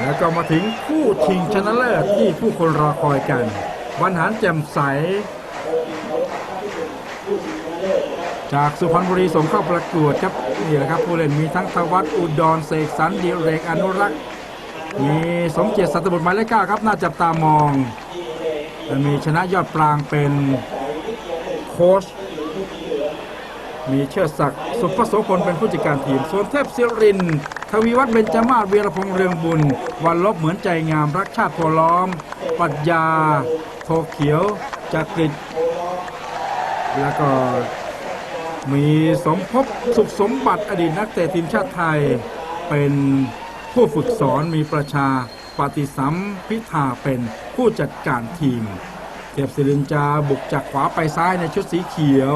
แล้วก็มาถึงคู่ชิงชนะเลิศที่ผู้คนรอคอยกันบรรหารแจ่มใส จากสุพรรณบุรีส่งเข้าประกวดครับนี่แหละครับผู้เล่นมีทั้งธวัฒน์อุดรเสกสรรดิเรกอนุรักษ์มีสมเกียรติสัตบุตรหมายเลขเก้าครับน่าจับตามองและมีชนะยอดปรางเป็นโค้ชมีเชิดศักดิ์สุภโสพลเป็นผู้จัดการทีมส่วนเทพศิริน ทวีวัฒน์เบญจมาศเวีรพงษ์เรืองบุญ วันลบเหมือนใจงามรักชาติโพล้อมปรัชญาโทเขียวจักริดแล้วก็มีสมภพสุขสมบัติอดีตนักเตะทีมชาติไทย เป็นผู้ฝึกสอนมีประชาปฏิสัมพิธาเป็นผู้จัดการทีมเทพศิรินจะบุกจากขวาไปซ้ายในชุดสีเขียว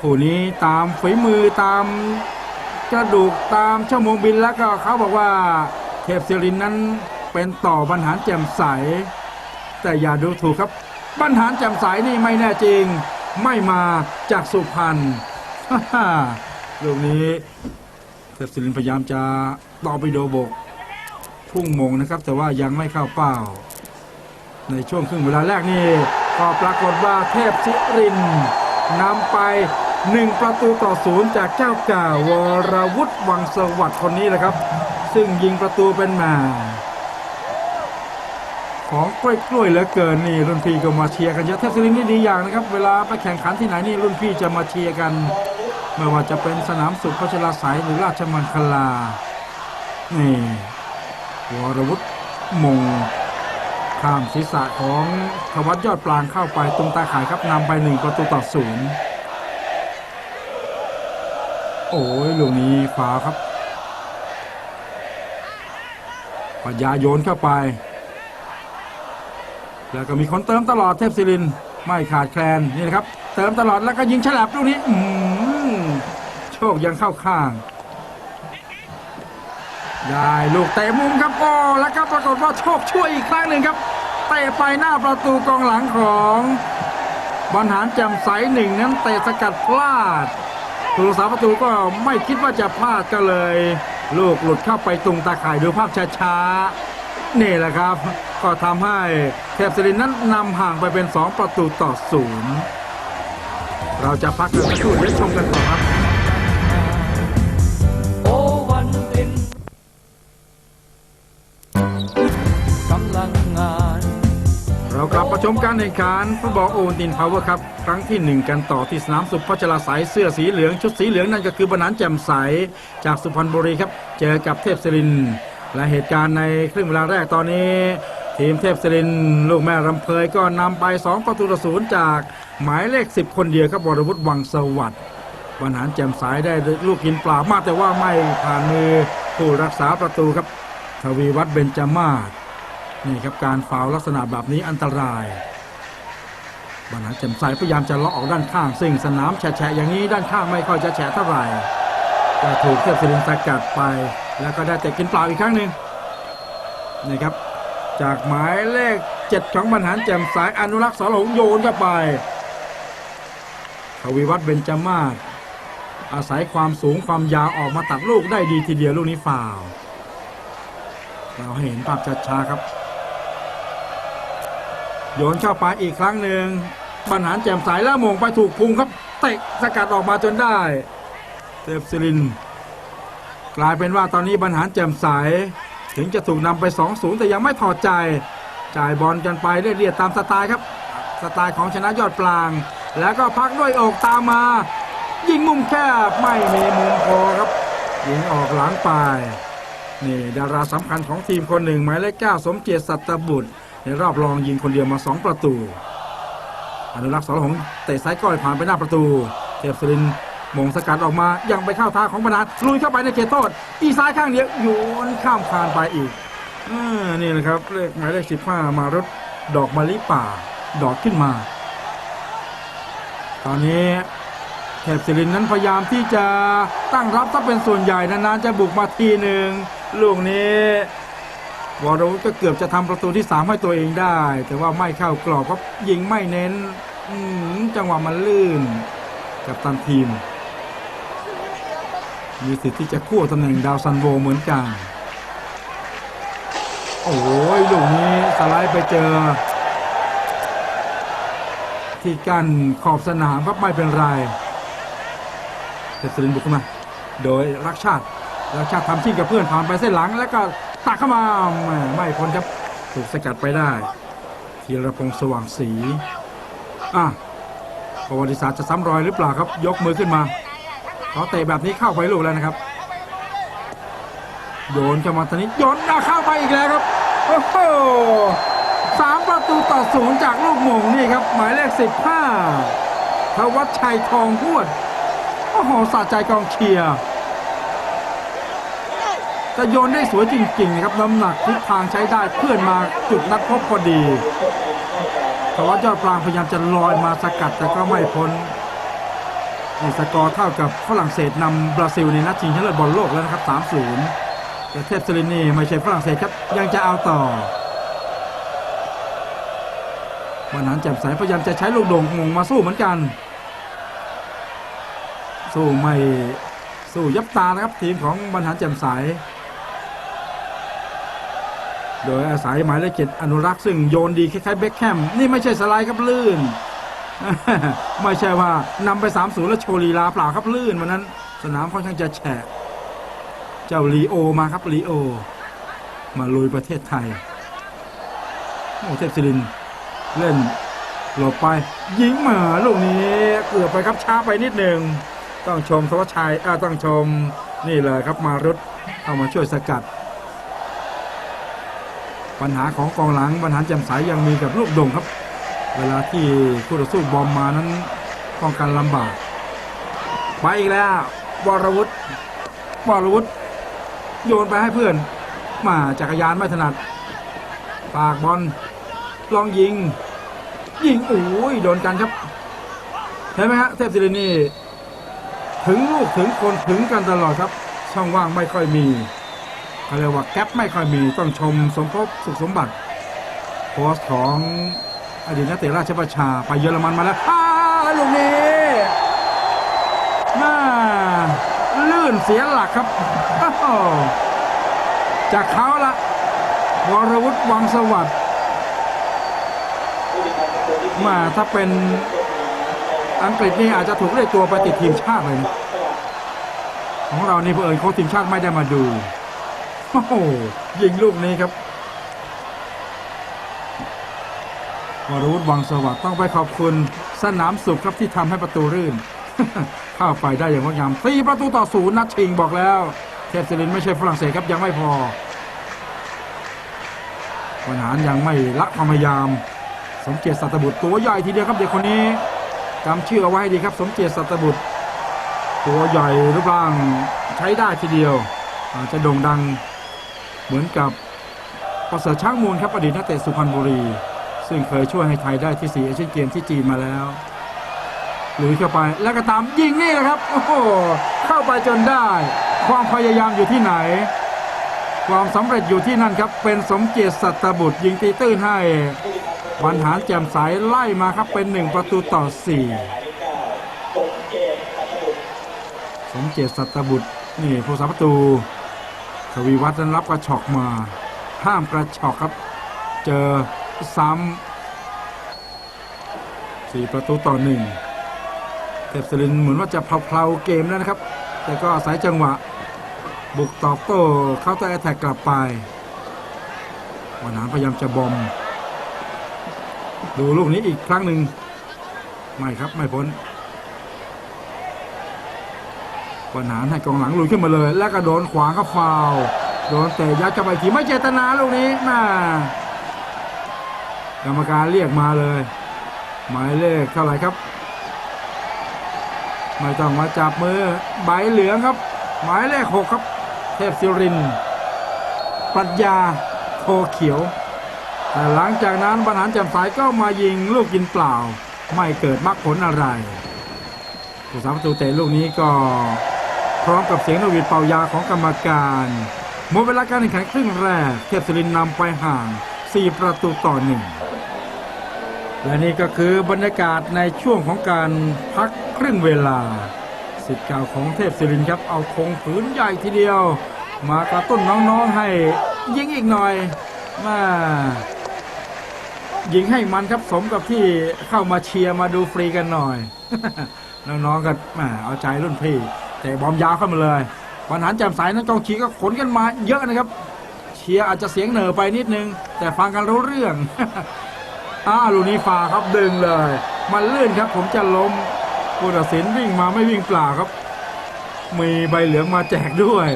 ผู้นี้ตามฝีมือตาม กระดูกตามชั่วโมงบินแล้วก็เขาบอกว่าเทพศิรินนั้นเป็นต่อบรรหารแจ่มใส แต่อย่าดูถูกครับบรรหารแจ่มใสนี่ไม่แน่จริง ไม่มาจากสุพรรณฮ่าฮ่าลูกนี้เทพศิรินพยายามจะต่อไปโดบกพุ่งมงนะครับ แต่ว่ายังไม่เข้าเป้า ในช่วงครึ่งเวลาแรกนี่ก็ปรากฏว่าเทพศิรินนำไป หนึ่งประตูต่อศูนย์จากเจ้าก่าวรวุฒิวังสวัสดิ์คนนี้แหละครับ ซึ่งยิงประตูเป็นมา ของกล้วยกล้วยๆเหลือเกินนี่รุ่นพี่ก็มาเชียร์กันเยอะเทพศิรินนี่ดีอย่างนะครับ เวลาไปแข่งขันที่ไหนนี่รุ่นพี่จะมาเชียร์กันไม่ว่าจะเป็นสนามสุขพัชราสายหรือราชมังคลา นี่วรวุฒิมงข้ามศีรษะของธวัฒน์ยอดปรางเข้าไปตรงตาข่ายครับนำไปหนึ่งประตูต่อศูนย์ โอ้ยลูกนี้ฝาครับปัญญาโยนเข้าไป แล้วก็มีคนเติมตลอดเทพศิรินไม่ขาดแคลนนี่นะครับ เติมตลอดแล้วก็ยิงฉลับลูกนี้อืมโชคยังเข้าข้าง ได้ลูกเตะมุมครับก็แล้วก็ปรากฏว่าโชคช่วยอีกครั้งหนึ่งครับเตะไปหน้าประตูกองหลังของบอลหารแจ่มใสหนึ่งนั้นเตะสกัดพลาด ผู้รักษาประตูก็ไม่คิดว่าจะพลาดก็เลย ลูกหลุดเข้าไปตรงตาข่ายดูภาพช้าๆนี่แหละครับ ก็ทำให้เทพศิรินน์นั้นนำห่างไปเป็น 2 ประตูต่อศูนย์เราจะพักกันสักครู่เดี๋ยวชมกันต่อครับ มาชมการแข่งขันฟุตบอลโอวันตินพาวเวอร์ครับครั้งที่หนึ่งกันต่อที่สนามสุพัชราสายเสื้อสีเหลืองชุดสีเหลืองนั่นก็คือบรรณานแจ่มใสจากสุพรรณบุรีครับ เจอกับเทพศิริน และเหตุการณ์ในครึ่งเวลาแรกตอนนี้ ทีมเทพศิริน ลูกแม่รำเพยก็นำไป 2 ประตูต่อศูนย์จากหมายเลข 10 คนเดียวครับวรวุฒิวังสวัสดิ์บรรหารแจ่มใสได้ลูกกินปลามากแต่ว่าไม่ผ่านมือผู้รักษาประตูครับทวีวัฒน์เบญจมาศ นี่ครับการฟาวลักษณะแบบนี้อันตรายบรรหารแจ่มใสพยายามจะเลาะออกด้านข้าง ซึ่งสนามแฉะๆอย่างนี้ด้านข้างไม่ค่อยจะแฉะเท่าไหร่ก็ถูกเทพศิรินสกัดไป แล้วก็ได้แต่กินเปล่าอีกครั้งหนึ่งนี่ครับ จากหมายเลขเจ็ดของบรรหารแจ่มใสอนุรักษ์สรหงโยนเข้าไปทวีวัฒน์เบญจมาศอาศัยความสูงความยาวออกมาตัดลูกได้ดีทีเดียวลูกนี้ฟาวเราให้เห็นภาพช้าๆครับ โยนเข้าไปอีกครั้งหนึ่งบรรหารแจ่มใสแล้วมงไปถูกพุงครับเตะสกัดออกมาจนได้เทพศิริน กลายเป็นว่าตอนนี้บรรหารแจ่มใสถึงจะถูกนำไป 2-0 แต่ยังไม่ถอดใจ จ่ายบอลกันไปเรียดๆตามสไตล์ครับ สไตล์ของชนะยอดปลาง แล้วก็พักด้วยอกตามมา ยิงมุมแคบไม่มีมุมพอครับยิงออกหลังไปนี่ดาราสำคัญของทีมคนหนึ่งหมายเลขเก้าสมเกียรติสัตบุตร ในรอบรองยิงคนเดียวมา 2 ประตู อนุรักษ์สรหงเตะซ้ายก้อยผ่านไปหน้าประตู เทพศรินมงสกัดออกมายังไปเข้าทางของบรรณาลุยเข้าไปในเขตโทษอีซ้ายข้างเดียวโยนข้ามคานไปอีกอนี่นะครับเลขหมายเลขสิบห้ามารถดอกมะลิป่า ดอกขึ้นมา ตอนนี้เทพศิรินนั้นพยายามที่จะตั้งรับถ้าเป็นส่วนใหญ่นานๆจะบุกมาทีหนึ่งลูกนี้ วอรุก็เกือบจะทำประตูที่สามให้ตัวเองได้ แต่ว่าไม่เข้ากรอบครับยิงไม่เน้นจังหวะมันลื่น กับตันทีม มีสิทธิ์ที่จะคู่ตำแหน่งดาวซันโวเหมือนกัน โอ้ยลูกนี้สไลด์ไปเจอ ที่กั้นขอบสนามครับไม่เป็นไรเทสรินบุกเข้ามา โดยรักชาติรักชาติทำชิ่งกับเพื่อนผ่านไปเส้นหลังแล้วก็ ตักเข้ามาแหม่ไม่พ้นครับถูกสกัดไปได้ธีรพงศ์สว่างศรีอะประวัติศาสตร์จะซ้ำรอยหรือเปล่าครับ ยกมือขึ้นมาเขาเตะแบบนี้เข้าไปลูกแล้วนะครับ โยนเข้ามาตอนนี้โยนหน้าเข้าไปอีกแล้วครับโอ้โหสามประตูต่อศูนย์จากลูกหม่งนี่ครับ หมายเลขสิบห้าทวัชชัยทองพวดโอ้โหสะใจกองเชียร์ จะโยนได้สวยจริงๆนะครับน้ำหนักทิศทางใช้ได้เพื่อนมาจุดนัดพบพอดีแต่ว่ายอดปรางพยายามจะลอยมาสกัดแต่ก็ไม่พ้นนี่สกอร์เท่ากับฝรั่งเศสนำบราซิลในนัดชิงชนะเลิศบอลโลกแล้วนะครับ 3-0 แต่เทพสลินีไม่ใช่ฝรั่งเศสครับยังจะเอาต่อวันนั้นแจ่มใสพยายามจะใช้ลูกโด่งมงมาสู้เหมือนกัน สู้ไม่สู้ยับตานะครับทีมของบรรหารแจ่มใส โดยอาศัยหมายเลขเจ็ดอนุรักษ์ซึ่งโยนดีคล้ายๆเบ็คแฮมนี่ไม่ใช่สไลด์ครับลื่น ไม่ใช่ว่านำไป3 0แล้วโชว์ลีลาเปล่าครับลื่นวันนั้น สนามค่อนข้างจะแฉะ เจ้าลีโอมาครับลีโอ มาลุยประเทศไทยโอ้เทพศิรินเล่นหลบไป ยิงเหมาลูกนี้เกือบไปครับช้าไปนิดหนึ่งต้องชมทวชชัยต้องชมนี่เลยครับมารุดเข้ามาช่วยสกัด ปัญหาของกองหลังปัญหาแจ่มใสยังมีกับลูกโด่งครับ เวลาที่คู่ต่อสู้บอมมานั้นป้องกันลำบาก ไปอีกแล้ววรวุฒิวรวุฒิโยนไปให้เพื่อน มาจักรยานไม่ถนัด ปากบอลลองยิง ยิงโอ้ยโดนกันครับเห็นไหมฮะเทพศิรินีถึงลูกถึงคนถึงกันตลอดครับ ช่องว่างไม่ค่อยมี เขาเรียกว่าแก๊ปไม่ค่อยมีต้องชมสมภพสุขสมบัติโพสของอดีตนักเตะราชประชาไปเยอรมันมาแล้วอ้าลูกนี้น่าลื่นเสียหลักครับ จากเขาละวรวุฒิวังสวัสดิ์มาถ้าเป็นอังกฤษนี่อาจจะถูกเรียกตัวไปติดทีมชาติเลย ของเรานี่เผอิญโค้ชทีมชาติไม่ได้มาดู โอ้โหยิงลูกนี้ครับวรวุฒิวังสวัสดิ์ต้องไปขอบคุณสนามสุขครับที่ทำให้ประตูรื่น เข้าไปได้อย่างงดงามสี่ประตูต่อศูนย์นัดชิงบอกแล้ว เทพศิรินไม่ใช่ฝรั่งเศสครับยังไม่พอปัญหายังไม่ละความพยายาม สมเกียรติสัตบุตรตัวใหญ่ทีเดียวครับเด็กคนนี้จำชื่อเอาไว้ดีครับ สมเกียรติสัตบุตร ตัวใหญ่รูปร่างใช้ได้ทีเดียวอาจจะโด่งดัง เหมือนกับประเสริฐช้างมูลครับอดีตนักเตะสุพรรณบุรี ซึ่งเคยช่วยให้ไทยได้ที่สี่เอเชียนเกมที่จีนมาแล้วลุยเข้าไปแล้วก็ตามยิงนี่แหละครับโอ้โหเข้าไปจนได้ ความพยายามอยู่ที่ไหน ความสำเร็จอยู่ที่นั่นครับ เป็นสมเกียรติสัตบุตรยิงตีตื้นให้บรรหารแจ่มใสไล่มาครับเป็นหนึ่งประตูต่อสี่สมเกียรติสัตบุตรนี่ผู้สาประตู วีวัฒน์นั้นรับกระชอกมา ห้ามกระชอกครับ เจอซ้ำสี่ประตูต่อหนึ่งเทพสลินเหมือนว่าจะเพลาๆเกมแล้วนะครับ แต่ก็อาศัยจังหวะ บุกตอบโต้เข้าแต่แท็กกลับไปวันหานพยายามจะบอม ดูลูกนี้อีกครั้งหนึ่งไม่ครับ ไม่พ้น วันหาให้กองหลังลุยขึ้นมาเลย แล้วก็โดนขวางก็ฟาวโดนเตะยัดเข้าไปทีไม่เจตนาลูกนี้มากรรมการเรียกมาเลย หมายเลขเท่าไหร่ครับไม่ต้องมาจับมือใบเหลืองครับ หมายเลขหกครับ เทพศิรินปรัชญาโคเขียวแต่หลังจากนั้นบรรหารแจ่มสายก็มายิงลูกกินเปล่า ไม่เกิดมรรคผลอะไรผู้สาประตูเตะลูกนี้ก็ พร้อมกับเสียงนวีดเป่ายาของกรรมการหมดเวลาการแข่งขันครึ่งแรก เทพศิรินนำไปห่าง 4 ประตูต่อหนึ่งและนี่ก็คือบรรยากาศในช่วงของการพักครึ่งเวลาสิทธิ์เก่าของเทพศิรินครับเอาธงผืนใหญ่ทีเดียว มากระตุ้นน้องๆให้ยิงอีกหน่อยมายิงให้มันครับสมกับที่เข้ามาเชียร์มาดูฟรีกันหน่อย น้องๆก็มาเอาใจรุ่นพี่ แต่บอมยาวเข้ามาเลยปัญหารแจ่มใสนั้นกองเชียร์ก็ขนกันมาเยอะนะครับ เชียร์อาจจะเสียงเหน่อไปนิดนึง แต่ฟังกันรู้เรื่องอ้าลูนี้าครับดึงเลย มันลื่นครับผมจะล้มผู้ตัดสินวิ่งมาไม่วิ่งเปล่าครับ มีใบเหลืองมาแจกด้วย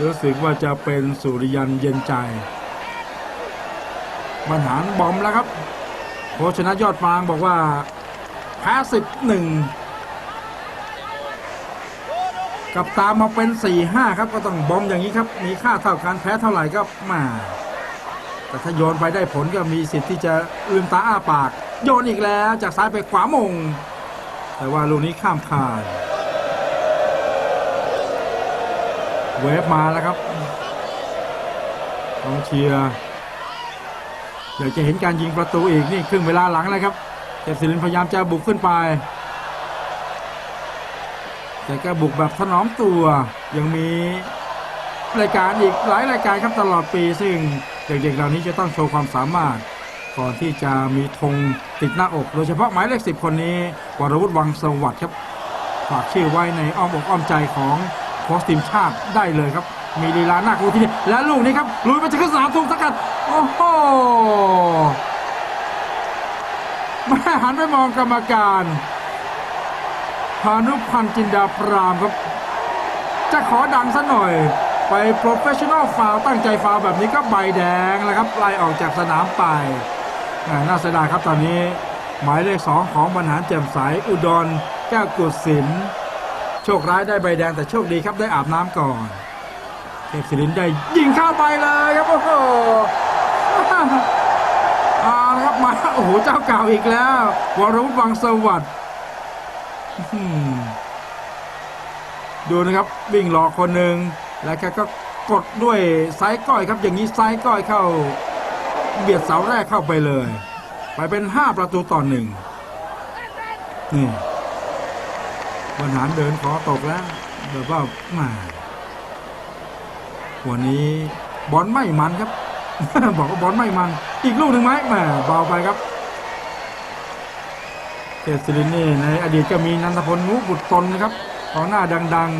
รู้สึกว่าจะเป็นสุริยันเย็นใจบรรหารบอมแล้วครับโคชนะยอดฟางบอกว่าแพ้สิบหนึ่ง กับตามมาเป็นสี่ห้าครับก็ต้องบอมอย่างนี้ครับ มีค่าเท่ากันแพ้เท่าไหร่ก็มาแต่ถ้าโยนไปได้ผลก็มีสิทธิ์ที่จะลืมตาอ้าปาก โยนอีกแล้วจากซ้ายไปขวามง แต่ว่าลูกนี้ข้ามคานเวฟมาแล้วครับกองเชียร์อยากจะเห็นการยิงประตูอีกนี่ครึ่งเวลาหลังแล้วครับเทพศิรินพยายามจะบุกขึ้นไป แต่ก็บุกแบบถนอมตัว ยังมีรายการอีกหลายรายการครับตลอดปี ซึ่งเด็กๆเหล่านี้จะต้องโชว์ความสามารถ ก่อนที่จะมีธงติดหน้าอก โดยเฉพาะหมายเลขสิบคนนี้วรวุฒิวังสวัสดิ์ครับฝากชื่อไว้ในอ้อมอกอ้อมใจของโค้ชทีมชาติได้เลยครับ มีลีลาหน้ากูที่นี่และลูกนี้ครับลุยไปจะขึ้นสนามถูกสกัดโอ้โหม่หันไปมองกรรมการ พานุพันธ์จินดาพรามครับ จะขอดังซะหน่อย ไปโปรเฟชชั่นอลฟาวตั้งใจฟาวแบบนี้ก็ใบแดงแล้วครับไล่ออกจากสนามไปน่าเสียดายครับตอนนี้หมายเลขสองของบรรหารแจ่มใสอุดรแก้วกุศินโชคร้ายได้ใบแดงแต่โชคดีครับได้อาบน้ำก่อนเทพศิรินได้ยิงเข้าไปเลยครับโอ้โหอาครับมาโอ้โหเจ้าเก่าอีกแล้ว วรวุฒิวังสวัสดิ์ ดูนะครับวิ่งหลอกคนหนึ่งแล้วแกก็กดด้วยไซส์ก้อยครับ อย่างนี้ไซส์ก้อยเข้า เบียดเสาแรกเข้าไปเลย ไปเป็นห้าประตูต่อหนึ่งนี่บรรหารเดินขอตกแล้วแบบว่ามาวันนี้บอลไม่มันครับ บอกว่าบอลไม่มัน อีกลูกหนึ่งไหมแหมเบาไปครับ เทพศิรินีในอดีตก็มีนันทพลงูบุตรตนนะครับของหน้าดัง